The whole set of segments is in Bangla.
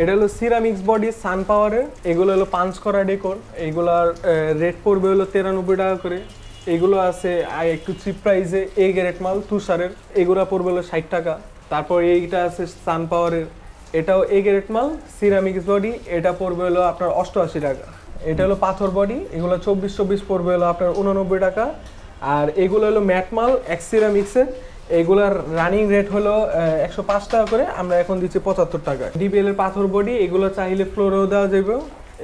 এটা হলো সিরামিক্স বডি সান পাওয়ারের এগুলো হলো পাঞ্চ করা ডেকোর এগুলার রেট পড়বে হলো তিরানব্বই টাকা করে। এগুলো আছে একটু চিপ প্রাইসে এ গ্রেট মাল, তুষারের। এগুলো পড়বে হলো ষাট টাকা। তারপর এইটা আছে সান পাওয়ারের এটাও এ গ্রেট মাল সিরামিক্স বডি এটা পড়বে হলো আপনার অষ্টআশি টাকা। এটা হলো পাথর বডি এগুলো চব্বিশ চব্বিশ পড়বে হলো আপনার উননব্বই টাকা। আর এগুলো হলো ম্যাট মাল এক্স সিরামিক্সের এগুলার রানিং রেট হলো একশো পাঁচ টাকা করে, আমরা এখন দিচ্ছি পঁচাত্তর টাকা। ডিবিএল এর পাথর বডি এগুলো চাইলে ফ্লোরেও দেওয়া যাবে।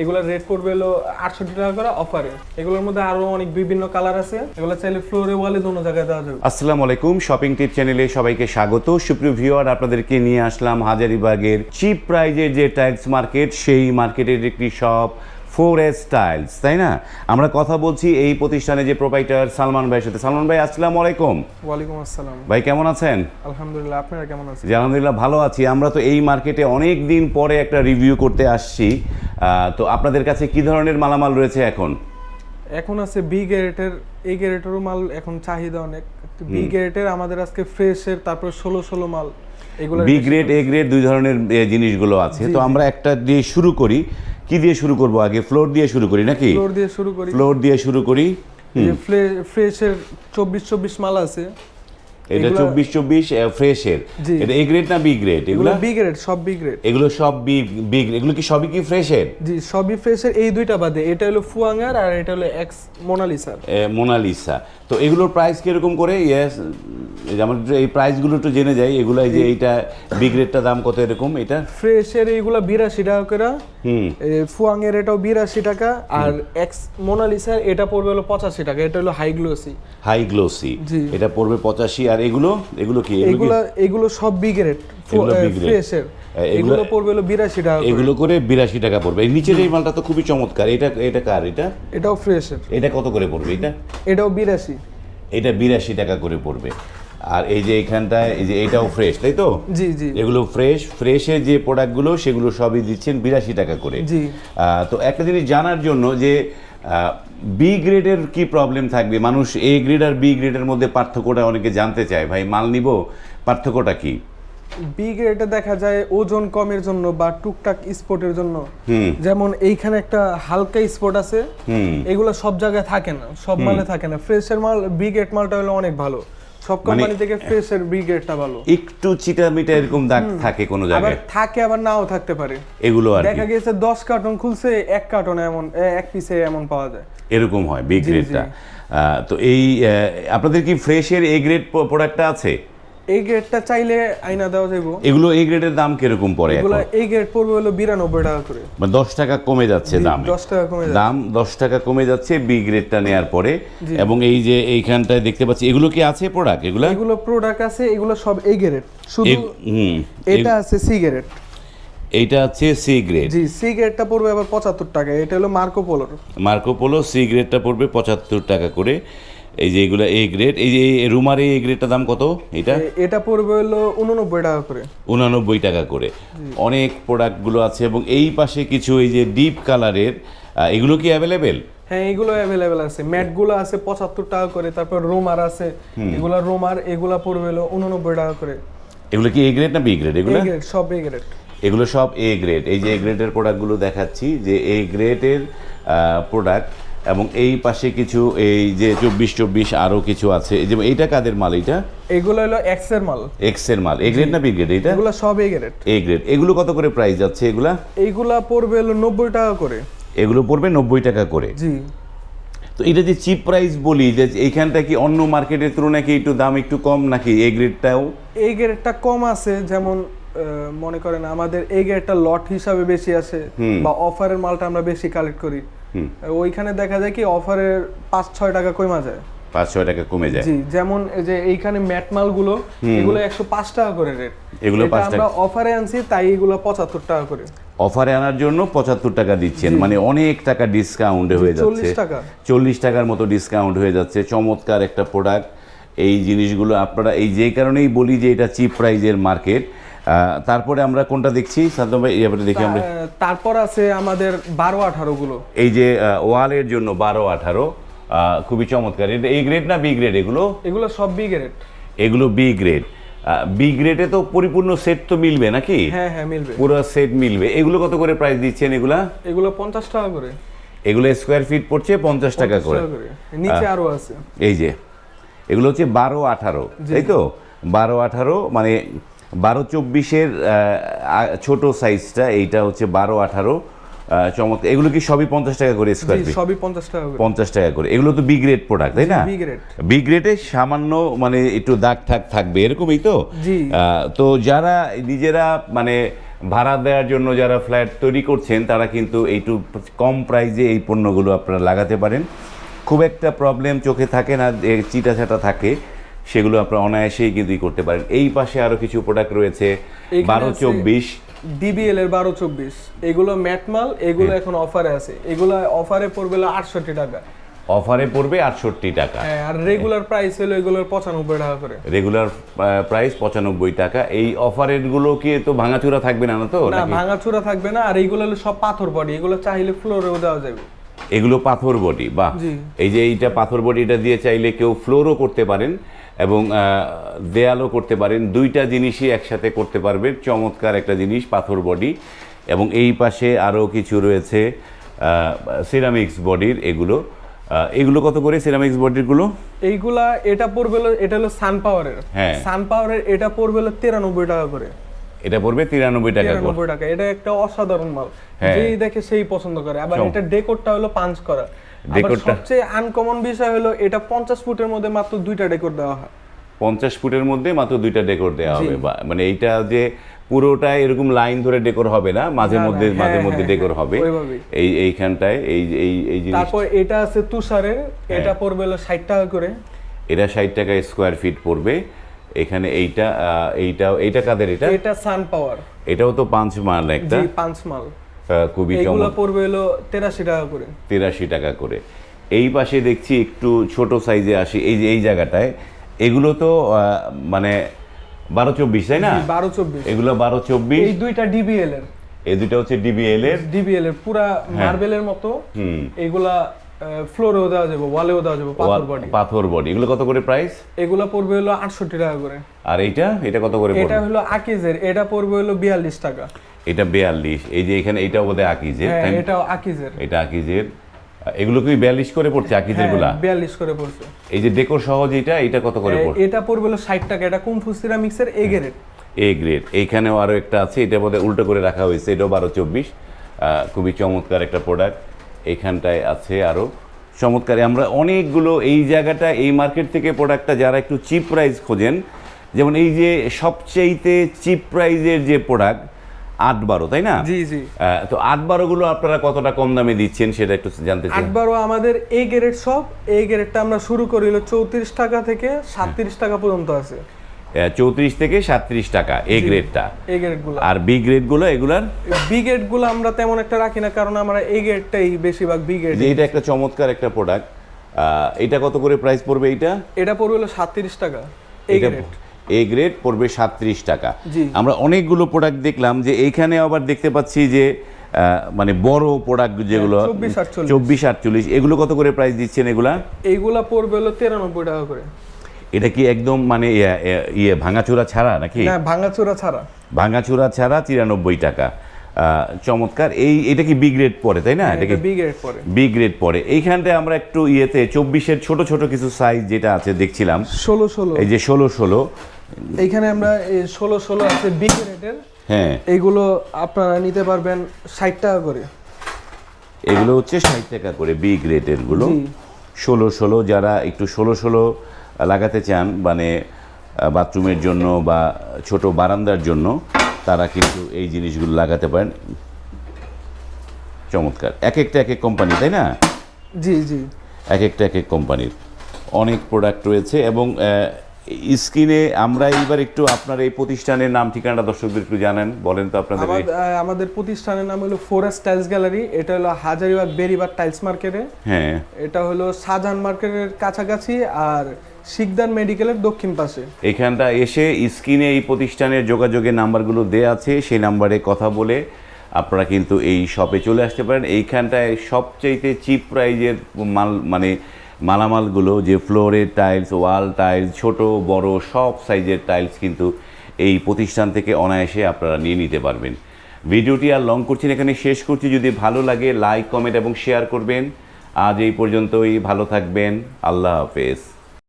এগুলোর রেট পড়বে হলো আটষট্টি টাকা করে অফারে এগুলোর মধ্যে আরও অনেক বিভিন্ন কালার আছে। এগুলো চাইলে ফ্লোরে ওয়ালে দোনো জায়গায় দেওয়া যাবে। আসসালামু আলাইকুম শপিং টিপ চ্যানেলে সবাইকে স্বাগত। সুপ্রিয় ভিউয়ার আপনাদেরকে নিয়ে আসলাম হাজারিবাগের চিপ প্রাইজের যে টাইলস মার্কেট সেই মার্কেটের একটি শপ ফোর এস টাইলস তাই না? আমরা কথা বলছি এই প্রতিষ্ঠানে যে প্রোপাইটার সালমান ভাইয়ের সাথে। সালমান ভাই আসসালামু আলাইকুম। ওয়ালাইকুম আসসালাম। ভাই কেমন আছেন? আলহামদুলিল্লাহ আপনারা কেমন আছেন? জি আলহামদুলিল্লাহ ভালো আছি। আমরা তো এই মার্কেটে অনেক দিন পরে একটা রিভিউ করতে আসছি। তো আপনাদের কাছে কি ধরনের মালামাল রয়েছে এখন? এখন আছে বি গ্রেটের এই গ্রেটেরও মাল এখন চাহিদা অনেক। বি গ্রেটের আমাদের আজকে ফ্রেশের তারপর ষোলো ষোলো মাল এগুলো বি গ্রেড এ গ্রেড দুই ধরনের জিনিসগুলো আছে। তো আমরা একটা দিয়ে শুরু করি। কি দিয়ে শুরু করব আগে? ফ্লোর দিয়ে শুরু করি নাকি? ফ্লোর দিয়ে শুরু করি। ফ্লোর দিয়ে শুরু করি? ফ্রেশের চব্বিশ চব্বিশ মাল আছে। এটা চব্বিশ চব্বিশ ফ্রেশের। এটা এ গ্রেড না বি গ্রেড এগুলো এগুলো? বি গ্রেড সব বি গ্রেড এগুলো সব বি বি এগুলো কি সবই কি ফ্রেশের? জি সবই ফ্রেশের এই দুইটা বাদে। এটা হলো ফুয়াঙ্গার আর এটা হলো এক্স মোনালিসার মোনালিসা। তো এগুলোর প্রাইস কীরকম করে? ইয়েস যেমন এই প্রাইসগুলো একটু জেনে যাই। এগুলো যে এইটা বি গ্রেডটা দাম কত এরকম? এটা? ফ্রেশের এইগুলা বিরাশি টাকা করে। ফুয়াঙ্গের এটাও বিরাশি টাকা। আর এক্স মোনালিসার এটা পড়বে হলো পঁচাশি টাকা। এটা হলো হাই গ্লোসি হাই গ্লোসি এটা পড়বে পঁচাশি আর এগুলো? এগুলো কি? এগুলো এগুলো সব বি গ্রেড। ফ্রেশের এগুলো- পড়বে হলো বিরাশি টাকা। এগুলো করে বিরাশি টাকা পড়বে। এই নিচের এই মালটা তো খুবই চমৎকার। এটা এটা কার এটা? এটাও ফ্রেশের এটা কত করে পড়বে এটা? এটাও বিরাশি। এটা বিরাশি টাকা করে পড়বে। আর এই যে এইখানটায় এই যে এটাও ফ্রেশ তাই তো? জি জি। এগুলো ফ্রেশ ফ্রেশের যে প্রোডাক্টগুলো সেগুলো সবই দিচ্ছেন বিরাশি টাকা করে। জি। তো একটা জিনিস জানার জন্য যে বি গ্রেডের কি প্রবলেম থাকবে? মানুষ এ গ্রেড আর বি গ্রেডের মধ্যে পার্থক্যটা অনেকে জানতে চায়। ভাই মাল নিব পার্থক্যটা কি? বি গ্রেডে দেখা যায় ওজন কমের জন্য বা টুকটাক স্পোর্টের জন্য। যেমন এইখানে একটা হালকা স্পোর্ট আছে। এগুলো সব জায়গায় থাকে না সব মালে থাকে না। ফ্রেশের মাল বি গ্রেড মালটা হলো অনেক ভালো। সব কোম্পানি থেকে ফ্রেশের ব্রিগেডটা ভালো। একটু চিটামিটা এরকম দাগ থাকে কোনো আবার জায়গায়। থাকে আবার নাও থাকতে পারে। এগুলো আর দেখা গেছে দশ কার্টন খুলছে এক কার্টন এমন এক পিসে এমন পাওয়া যায়। এরকম হয় বি গ্রেডটা তো এই আপনাদের কি ফ্রেশের এ গ্রেড প্রোডাক্টটা আছে? এই গ্রেডটা চাইলে আইনা দেওয়া যাব এগুলো এ গ্রেডের দাম কীরকম পড়ে এগুলো এই গ্রেড পড়বে হলো বিরানব্বই টাকা করে। মানে দশ টাকা কমে যাচ্ছে দাম। দশ টাকা কমে দাম দশ টাকা কমে যাচ্ছে বি গ্রেডটা নেওয়ার পরে। এবং এই যে এইখানটায় দেখতে পাচ্ছি এগুলো কি আছে প্রোডাক্ট এগুলো? এগুলো প্রোডাক্ট আছে এগুলো সব এই গ্রেড শুধু এটা আছে সি গ্রেড এইটা হচ্ছে সি গ্রেড জি সি গ্রেডটা পড়বে আবার পঁচাত্তর টাকা। এটা হলো মার্কো পোলোর মার্কো পোলো সি গ্রেডটা পড়বে পঁচাত্তর টাকা করে। এই যে এগুলো এ গ্রেড এই যে রুমার এই গ্রেডটার দাম কত এটা? এ- এটা পড়বে হলো উননব্বই টাকা করে। উনানব্বই টাকা করে। অনেক প্রোডাক্টগুলো আছে এবং এই পাশে কিছু এই যে ডিপ কালারের এগুলো কি অ্যাভেলেবেল হ্যাঁ এগুলো অ্যাভেলেবেল আছে। ম্যাটগুলো আছে পঁচাত্তর টাকা করে তারপর রোমার আছে। এগুলা রোমার এগুলা পড়বে হলো উননব্বই টাকা করে। এগুলো কি এ গ্রেড না বি গ্রেড এগুলো? সব এ গ্রেড এগুলো সব এ গ্রেড এই যে এ গ্রেডের প্রোডাক্টগুলো দেখাচ্ছি যে এ গ্রেডের প্রোডাক্ট এবং এই পাশে কিছু এই যে চব্বিশ চব্বিশ আরও কিছু আছে। এই যে এইটা কাদের মাল এইটা? এগুলো হলো এক্সের মাল। এক্সের মাল। এ গ্রেড না বি গ্রেড এইটা? এগুলো সব এই গ্রেড এ গ্রেড এগুলো কত করে প্রাইস যাচ্ছে এগুলা? এইগুলা পড়বে হলো নব্বই টাকা করে। এগুলো পড়বে নব্বই টাকা করে। জি। তো এটা যে চিপ প্রাইস বলি যে এইখানটা কি অন্য মার্কেটের তুলনায় কি একটু দাম একটু কম নাকি এ গ্রেডটাও এই গ্রেডটা কম আছে যেমন মনে করেন আমাদের এই গ্রেডটা লট হিসাবে বেশি আছে বা অফারের মালটা আমরা বেশি কালেক্ট করি। ওইখানে দেখা যায় কি অফারের পাঁচ ছয় টাকা কমা যায়। পাঁচ ছয় টাকা কমে যায়। জি যেমন যে এইখানে ম্যাট মালগুলো এগুলো একশো পাঁচ টাকা করে রেট এগুলো আমরা অফারে আনছি তাই এগুলো পঁচাত্তর টাকা করে। অফারে আনার জন্য পঁচাত্তর টাকা দিচ্ছেন। মানে অনেক টাকা ডিসকাউন্ট হয়ে যাচ্ছে। চল্লিশ টাকার মতো ডিসকাউন্ট হয়ে যাচ্ছে। চমৎকার একটা প্রোডাক্ট এই জিনিসগুলো আপনারা এই যে কারণেই বলি যে এটা চিপ প্রাইজের মার্কেট তারপরে আমরা কোনটা দেখছি? সাদ্দাম ভাই এবারে দেখি আমরা। তারপর আছে আমাদের বারো আঠারো গুলো। এই যে ওয়ালের জন্য বারো আঠারো খুবই চমৎকার। এটা এই গ্রেড না বি গ্রেড এগুলো? এগুলো সব বি গ্রেড এগুলো বি গ্রেড বি গ্রেডে তো পরিপূর্ণ সেট তো মিলবে নাকি? হ্যাঁ হ্যাঁ মিলবে। পুরো সেট মিলবে। এগুলো কত করে প্রাইস দিচ্ছেন এগুলা? এগুলো পঞ্চাশ টাকা করে। এগুলো স্কোয়ার ফিট পড়ছে পঞ্চাশ টাকা 50 করে। নিচে আরও আছে। এই যে এগুলো হচ্ছে বারো আঠারো তাই তো? বারো আঠারো মানে বারো চব্বিশের ছোট সাইজটা এইটা হচ্ছে বারো আঠারো চমৎকার। এগুলো কি সবই পঞ্চাশ টাকা করে স্কোয়ার ফিট সবই পঞ্চাশ টাকা করে। পঞ্চাশ টাকা করে। এগুলো তো বি গ্রেড প্রোডাক্ট তাই না? বি গ্রেডে সামান্য মানে একটু দাগ ঠাক থাকবে এরকমই তো? আহ, তো যারা নিজেরা মানে ভাড়া দেওয়ার জন্য যারা ফ্ল্যাট তৈরি করছেন তারা কিন্তু এইটু কম প্রাইজে এই পণ্যগুলো আপনারা লাগাতে পারেন। খুব একটা প্রবলেম চোখে থাকে না চিটা ছাটা থাকে। সেগুলো আপনারা অনায়াসেই কিন্তু করতে পারেন। এই পাশে আরও কিছু প্রোডাক্ট রয়েছে। বারো চব্বিশ। ডিবিএল এর বারো চব্বিশ। এগুলো ম্যাট মাল এগুলো হ্যাঁ। এখন অফারে আছে। এগুলো অফারে পড়বে আটষট্টি টাকা। অফারে পড়বে আটষট্টি টাকা। হ্যাঁ আর রেগুলার প্রাইস হলো এগুলোর পঁচানব্বই টাকা করে। রেগুলার প্রাইস পঁচানব্বই টাকা। এই অফারেরগুলো কি তো ভাঙাচুরা থাকবে না না তো? না ভাঙাচুরা থাকবে না আর এইগুলো হলো সব পাথর বডি এগুলো চাইলে ফ্লোরেও দেওয়া যাবে। এগুলো পাথর বডি বা এই যে এইটা পাথর বডি এটা দিয়ে চাইলে কেউ ফ্লোরও করতে পারেন। এবং দেয়ালও করতে পারেন। দুইটা জিনিসই একসাথে করতে পারবেন। চমৎকার একটা জিনিস পাথর বডি। এবং এই পাশে আরও কিছু রয়েছে সিরামিক্স বডির এগুলো। এগুলো কত করে সিরামিক্স বডিরগুলো এইগুলা এটা পড়বে এটা হলো সান পাওয়ারের হ্যাঁ। সান পাওয়ারের এটা পড়বে হলো তিরানব্বই টাকা করে। এটা পড়বে তিরানব্বই টাকা করে। তিরানব্বই টাকা। এটা একটা অসাধারণ মাল। হ্যাঁ। যেই দেখে সেই পছন্দ করে। আবার। এটা ডেকোরটা হলো পাঞ্চ করা। ডেকোরটা- সবচেয়ে আনকমন বিষয় হলো এটা পঞ্চাশ ফুটের মধ্যে মাত্র দুইটা ডেকোর দেওয়া হয়। পঞ্চাশ ফুটের মধ্যে মাত্র দুইটা ডেকোর দেওয়া হবে মানে এইটা যে পুরোটা এরকম লাইন ধরে ডেকোর হবে না মাঝে মধ্যে হ্যাঁ, মাঝে হ্যাঁ, মধ্যে হ্যাঁ, ডেকোর হবে এই এইখানটায় এই এই এই জিনিস তারপর এটা আছে তুষারের হ্যাঁ। এটা পড়বে হলো ষাট টাকা করে। এটা ষাট টাকা স্কোয়ার ফিট পড়বে। এখানে এইটা এইটা এইটা কাদের এটা? এটা সান পাওয়ার এটাও তো পাঁচ মাল একটা। জি পাঁচ মাল। খুবই এগুলো পড়বে হলো তেরাশি টাকা করে। তিরাশি টাকা করে। এই পাশে দেখছি একটু ছোট সাইজে আসি এই যে এই জায়গাটায়। এগুলো তো মানে বারো চব্বিশ তাই না? বারো চব্বিশ। এগুলো বারো চব্বিশ। এই দুইটা ডিবিএল এর। এই দুটো হচ্ছে ডিবিএল এর। ডিবিএল এর পুরা মার্বেলের মতো। এগুলা ফ্লোরেও দেওয়া যাবে ওয়ালেও দেওয়া যাবে পাথর বডি পাথর বডি এগুলো কত করে প্রাইস এগুলা পড়বে হলো আটষট্টি টাকা করে। আর এইটা? এটা কত করে এটা হলো আকিজের এটা পড়বে হলো বিয়াল্লিশ টাকা। এটা বেয়াল্লিশ। এই যে এখানে এইটা বোধহয় আকিজের হ্যাঁ? এটাও আকিজের। এটা আকিজের। এগুলো কি বিয়াল্লিশ করে পড়ছে আকিজের হ্যাঁ গুলা? বিয়াল্লিশ করে পড়ছে। এই যে ডেকোর সহ যেটা এটা কত করে পড়ছে? এটা পড়বে হলো ষাট টাকা। এটা কুমফু সিরামিক্সের এ গ্রেড এ গ্রেড এইখানেও আরও একটা আছে এটা বোধহয় উল্টো করে রাখা হয়েছে। এটাও বারো চব্বিশ। খুবই চমৎকার একটা প্রোডাক্ট এইখানটায় আছে আরও। চমৎকার। আমরা অনেকগুলো এই জায়গাটা এই মার্কেট থেকে প্রোডাক্টটা যারা একটু চিপ প্রাইস খোঁজেন যেমন এই যে সবচাইতে চিপ প্রাইজের যে প্রোডাক্ট আট বারো তাই না? জি জি। তো আট বারোগুলো আপনারা কতটা কম দামে দিচ্ছেন সেটা একটু জানতে চাই। আট বারো আমাদের এই গ্রেড সব এই গ্রেডটা আমরা শুরু করি হলো চৌত্রিশ টাকা থেকে সাতত্রিশ টাকা পর্যন্ত আছে। চৌত্রিশ থেকে সাতত্রিশ টাকা এ গ্রেডটা এই গ্রেডগুলো আর বি গ্রেডগুলো এগুলার? বি গ্রেডগুলো আমরা তেমন একটা রাখি না কারণ আমরা এই গ্রেডটাই বেশিরভাগ বি গ্রেড এটা একটা চমৎকার একটা প্রোডাক্ট এটা কত করে প্রাইস পড়বে এইটা? এটা পড়বে হলো সাতত্রিশ টাকা এটা গ্রেড এ গ্রেড পড়বে সাতত্রিশ টাকা। আমরা অনেকগুলো প্রোডাক্ট দেখলাম যে এইখানে আবার দেখতে পাচ্ছি যে মানে বড় প্রোডাক্ট যেগুলো হ্যাঁ, 24, 48 চব্বিশ আটচল্লিশ। এগুলো কত করে প্রাইস দিচ্ছেন এগুলা? এইগুলা পড়বে হলো তিরানব্বই টাকা করে। এটা কি একদম মানে ইয়ে, ইয়ে, ইয়ে ভাঙাচোরা ছাড়া নাকি? ভাঙাচোরা ছাড়া। ভাঙাচোরা ছাড়া তিরানব্বই টাকা। চমৎকার। এই এটা কি বি গ্রেড পড়ে তাই না? এটা কি এটা বি গ্রেড পরে বি গ্রেড পড়ে। এইখানটায় আমরা একটু ইয়েতে চব্বিশের ছোট ছোট কিছু সাইজ যেটা আছে দেখছিলাম। ষোলো ষোলো। এই যে ষোলো ষোলো। এইখানে আমরা এই ষোলো ষোলো আছে বি গ্রেডের হ্যাঁ। এইগুলো আপনারা নিতে পারবেন ষাট টাকা করে। এগুলো হচ্ছে ষাট টাকা করে বি গ্রেডেরগুলো ষোলো ষোলো যারা একটু ষোলো ষোলো লাগাতে চান মানে বাথরুমের জন্য বা ষোট বারান্দার জন্য তারা কিন্তু এই জিনিসগুলো লাগাতে পারেন। চমৎকার। এক একটা এক এক কোম্পানি তাই না? জি জি। এক একটা এক এক কোম্পানির অনেক প্রোডাক্ট রয়েছে এবং স্ক্রিনে আমরা এইবার একটু আপনার এই প্রতিষ্ঠানের নাম ঠিকানা দর্শকদের একটু জানেন। বলেন তো আপনাদের আমাদের প্রতিষ্ঠানের নাম হলো ফোরেস্ট টাইলস গ্যালারি এটা হলো হাজারিবাগ বেরিবাগ টাইলস মার্কেটে হ্যাঁ। এটা হলো শাহজাহান মার্কেটের কাছাকাছি আর শিকদার মেডিকেলের দক্ষিণ পাশে। এখানটা এসে স্ক্রিনে এই প্রতিষ্ঠানের যোগাযোগের নাম্বারগুলো দেওয়া আছে সেই নাম্বারে কথা বলে আপনারা কিন্তু এই শপে চলে আসতে পারেন। এইখানটায় সবচাইতে চিপ প্রাইজের মাল মানে মালামালগুলো যে ফ্লোরের টাইলস ওয়াল টাইলস ছোট, বড়, সব সাইজের টাইলস কিন্তু এই প্রতিষ্ঠান থেকে অনায়াসে আপনারা নিয়ে নিতে পারবেন। ভিডিওটি আর লং করছি এখানে শেষ করছি। যদি ভালো লাগে লাইক কমেন্ট এবং শেয়ার করবেন। আজ এই পর্যন্তই। ভালো থাকবেন। আল্লাহ হাফেজ।